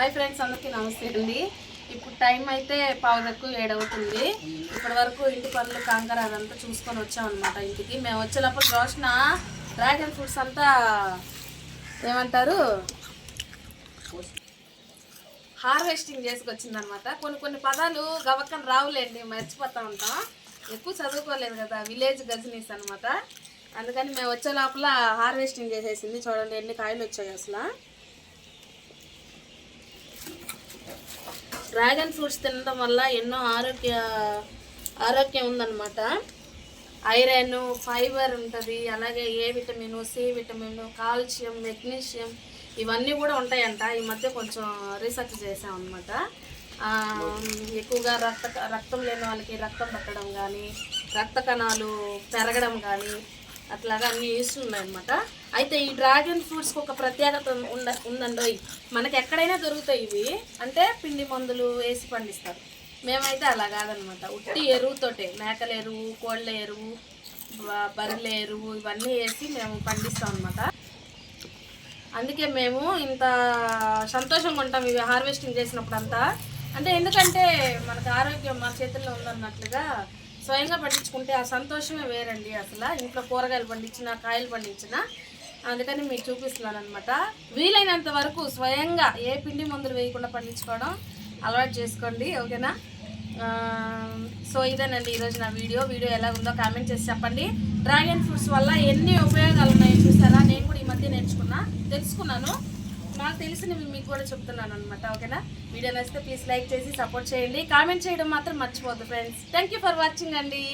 Hi friends అందరికీ నమస్తే అండి. ఇప్పుడు టైం అయితే పావు తక్కువ ఏడవుతుంది. ఇప్పటి వరకు ఇంటి పనులు కాంకర అదంతా చూసుకొని వచ్చామన్నమాట ఇంటికి. మేము వచ్చేటప్పుడు రోషన డ్రాగన్ ఫ్రూట్స్ అంతా ఏమంటారు? హార్వెస్టింగ్ చేసుకొచ్చిందనమాట కొన్ని కొన్ని పదాలు గవక్కన రావులేండి మర్చిపోతా ఉంటాం. ఎక్కువ చదువుకోలేదు కదా విలేజ్ గజనీస్ అనమాట అందుకని మేము వచ్చే లోపల హార్వెస్టింగ్ చేసేసింది. చూడండి ఎన్ని కాయలు వచ్చాయి అసలు. డ్రాగన్ ఫ్రూట్స్ తినడం వల్ల ఎన్నో ఆరోగ్య ఆరోగ్యం ఉందన్నమాట. ఐరన్ ఫైబర్ ఉంటుంది అలాగే A vitamin C vitamin calcium magnesium ఇవన్నీ కూడా ఉంటాయంట. ఈ మధ్య కొంచెం రీసెర్చ్ చేసాం అనమాట ఎక్కువగా రక్త రక్తం లేని వాళ్ళకి రక్తం పట్టడం కానీ రక్త కణాలు పెరగడం కానీ అట్లాగా అన్నీ వేస్తున్నాయి అనమాట అయితే ఈ డ్రాగన్ ఫ్రూట్స్కి ఒక ప్రత్యేకత ఉండ ఉందండి మనకి ఎక్కడైనా దొరుకుతాయి ఇవి. అంటే పిండి మందులు వేసి పండిస్తారు. మేమైతే అలా కాదనమాట ఉట్టి ఎరువుతోటే మేకల ఎరువు కోళ్ళ ఎరువు బర్రెల ఎరువు ఇవన్నీ వేసి మేము పండిస్తాం అనమాట అందుకే మేము ఇంత సంతోషంగా ఉంటాం ఇవి హార్వెస్టింగ్ చేసినప్పుడు అంతా అంటే ఎందుకంటే మనకు ఆరోగ్యం మన చేతుల్లో ఉందన్నట్లుగా స్వయంగా పండించుకుంటే ఆ సంతోషమే వేరండి అసలు. ఇంట్లో కూరగాయలు పండించిన కాయలు పండించిన. అందుకని మీకు చూపిస్తున్నాను అనమాట వీలైనంత వరకు స్వయంగా ఏ పిండి మందులు వేయకుండా పండించుకోవడం అలవాటు చేసుకోండి ఓకేనా? సో ఇదేనండి ఈరోజు నా వీడియో. వీడియో ఎలా ఉందో కామెంట్ చేసి చెప్పండి. డ్రాగన్ ఫ్రూట్స్ వల్ల ఎన్ని ఉపయోగాలు ఉన్నాయో చూసారా? నేను కూడా ఈ మధ్య నేర్చుకున్నా తెలుసుకున్నాను. నాకు తెలిసిన మీకు కూడా చెప్తున్నాను అనమాట ఓకేనా? వీడియో నచ్చితే ప్లీజ్ లైక్ చేసి సపోర్ట్ చేయండి. కామెంట్ చేయడం మాత్రం మర్చిపోద్దు friends thank you for watching అండి.